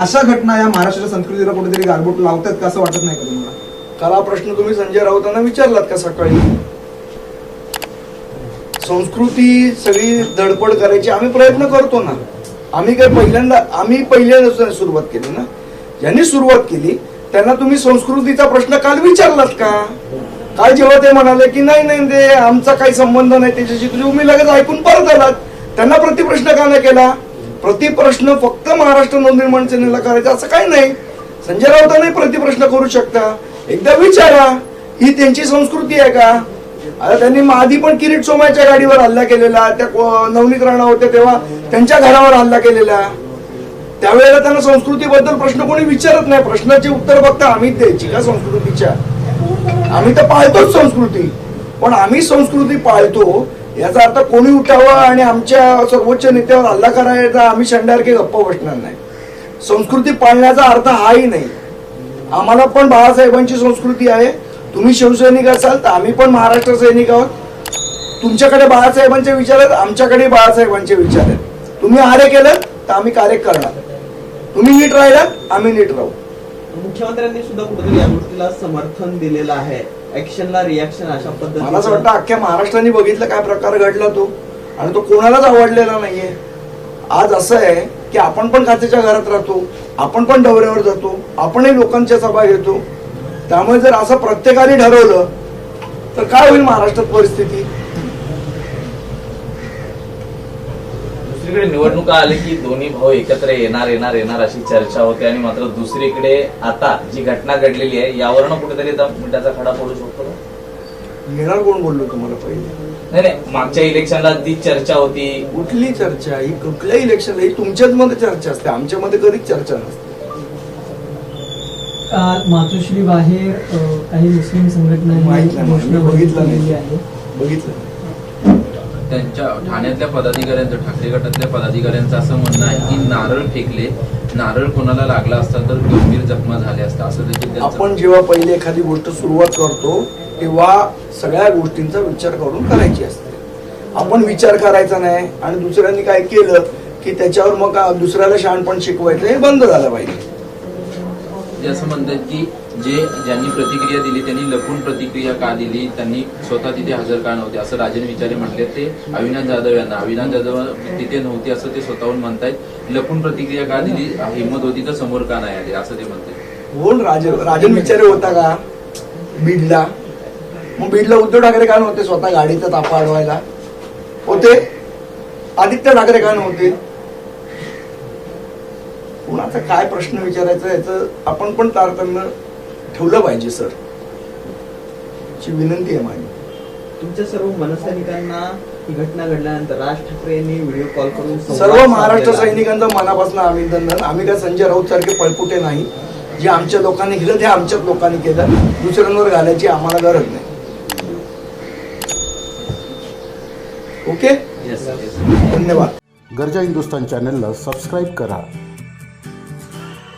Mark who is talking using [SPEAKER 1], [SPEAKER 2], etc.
[SPEAKER 1] अशा घटना या महाराष्ट्राच्या संस्कृतीला कुठेतरी गारबोट लावतात का असं वाटत नाही का तुम्हाला?
[SPEAKER 2] काल हा प्रश्न तुम्ही संजय राऊतांना विचारलात का सकाळी? संस्कृती सगळी धडपड करायची आम्ही प्रयत्न करतो ना. आम्ही काय पहिल्यांदा आम्ही पहिल्यांदा सुरुवात केली ना. ज्यांनी सुरुवात केली त्यांना तुम्ही संस्कृतीचा प्रश्न काल विचारलात का? काल जेव्हा ते म्हणाले की नाही नाही ते आमचा काही संबंध नाही त्याच्याशी तुम्ही लगेच ऐकून परत आलात. त्यांना प्रतिप्रश्न का नाही केला? प्रतिप्रश्न फक्त महाराष्ट्र नवनिर्माण सेनेला करायचा असं काही नाही. संजय राऊतांनी प्रतिप्रश्न करू शकता. एकदा विचारा ही त्यांची संस्कृती आहे का? आता त्यांनी आधी पण किरीट सोमायच्या गाडीवर हल्ला केलेला त्या नवनीत राणा होत्या तेव्हा त्यांच्या घरावर हल्ला केलेला. त्यावेळेला त्यांना संस्कृतीबद्दल प्रश्न कोणी विचारत नाही. प्रश्नाची उत्तर फक्त आम्ही द्यायची का संस्कृतीच्या? आम्ही तर पाळतोच संस्कृती. पण आम्ही संस्कृती पाळतो याचा अर्थ कोणी उठावा आणि आमच्या सर्वोच्च नेत्यावर हल्ला करायचा आम्ही शंडारखे गप्प बसणार नाही. संस्कृती पाळण्याचा अर्थ हाही नाही. आम्हाला पण बाळासाहेबांची संस्कृती आहे. तुम्ही शिवसैनिक असाल तर आम्ही पण महाराष्ट्र सैनिक आहोत. तुमच्याकडे बाळासाहेबांचे विचार आहेत आमच्याकडे बाळासाहेबांचे विचार आहेत. तुम्ही आरे केलं तर आम्ही कार्य करणार. तुम्ही नीट राहिलात आम्ही नीट राहू.
[SPEAKER 3] मुख्यमंत्र्यांनी सुद्धा कुठेतरी या गोष्टीला समर्थन दिलेलं आहे. ऍक्शनला रिॲक्शन अशा
[SPEAKER 2] मला असं वाटतं अख्ख्या महाराष्ट्राने बघितलं काय प्रकार घडला तो. आणि तो कोणालाच आवडलेला नाहीये. आज असं आहे की आपण पण काचेच्या घरात राहतो आपण पण दौऱ्यावर जातो आपणही लोकांच्या सभा घेतो. त्यामुळे जर असं प्रत्येकाने ठरवलं तर काय होईल महाराष्ट्रात परिस्थिती?
[SPEAKER 4] दुसरीकडे निवडणुका आले की दोन्ही भाऊ एकत्र येणार येणार येणार अशी चर्चा होते आणि मात्र दुसरीकडे आता जी घटना घडलेली आहे यावरनं कुठेतरी मिठाचा खडा पडू शकतो?
[SPEAKER 2] येणार कोण बोललो तुम्हाला पहिले?
[SPEAKER 4] नाही नाही मागच्या इलेक्शनला तीच चर्चा होती.
[SPEAKER 2] कुठली चर्चा ही कुठल्या इलेक्शन ही तुमच्याच मध्ये चर्चा असते आमच्यामध्ये कधीच चर्चा नसते.
[SPEAKER 5] काल मातोश्री बाहेर काही मुस्लिम संघटनांनी
[SPEAKER 2] मी बघितलं नाही.
[SPEAKER 5] आहे?
[SPEAKER 2] बघितलं
[SPEAKER 6] त्यांच्या ठाण्यातल्या पदाधिकाऱ्यांचं ठाकरे गटातल्या पदाधिकाऱ्यांचं असं म्हणणं आहे की नारळ फेकले नारळ कोणाला लागला असता तर गंभीर जखमा झाल्या असता असं देखील
[SPEAKER 2] आपण जेव्हा पहिली एखादी गोष्ट सुरुवात करतो तेव्हा सगळ्या गोष्टींचा विचार करून करायची असते. आपण विचार करायचा नाही आणि दुसऱ्यांनी काय केलं की त्याच्यावर मग दुसऱ्याला शहाणपण शिकवायचं हे बंद झालं पाहिजे.
[SPEAKER 6] असं म्हणतात की जे ज्यांनी प्रतिक्रिया दिली त्यांनी लपून प्रतिक्रिया का दिली त्यांनी स्वतः तिथे हजर का नव्हते असं राजन विचारे म्हटले. ते अविनाश जाधव यांना अविनाश जाधव तिथे नव्हते असं ते स्वतःहून म्हणतायत. लपून प्रतिक्रिया का दिली? हिंमत होती तर समोर का नाही आली असं ते म्हणते.
[SPEAKER 2] कोण? राजन राजन विचारे होता का? बीडला. मग बीडला उद्धव ठाकरे का नव्हते? स्वतः गाडीचा ताफा अडवायला. होते? आदित्य ठाकरे का नव्हते? कुणाचा काय प्रश्न विचारायचा? याचं आपण पण तारतम्य ठेवलं पाहिजे सर. ची विनंती आहे माझी.
[SPEAKER 3] तुमच्या सर्व मनसैनिकांना ही घटना घडल्यानंतर राज ठाकरे यांनी व्हिडिओ कॉल करून
[SPEAKER 2] सर्व महाराष्ट्र. सैनिकांचं मनापासून आम्ही धन्यवाद आम्ही काय संजय राऊत सारखे पळपुटे नाही. जे आमच्या लोकांनी केलं ते आमच्याच लोकांनी केलं. दुसऱ्यांवर घालायची आम्हाला गरज नाही. ओके. धन्यवाद.
[SPEAKER 7] गरजा हिंदुस्तान चॅनलला सबस्क्राईब करा.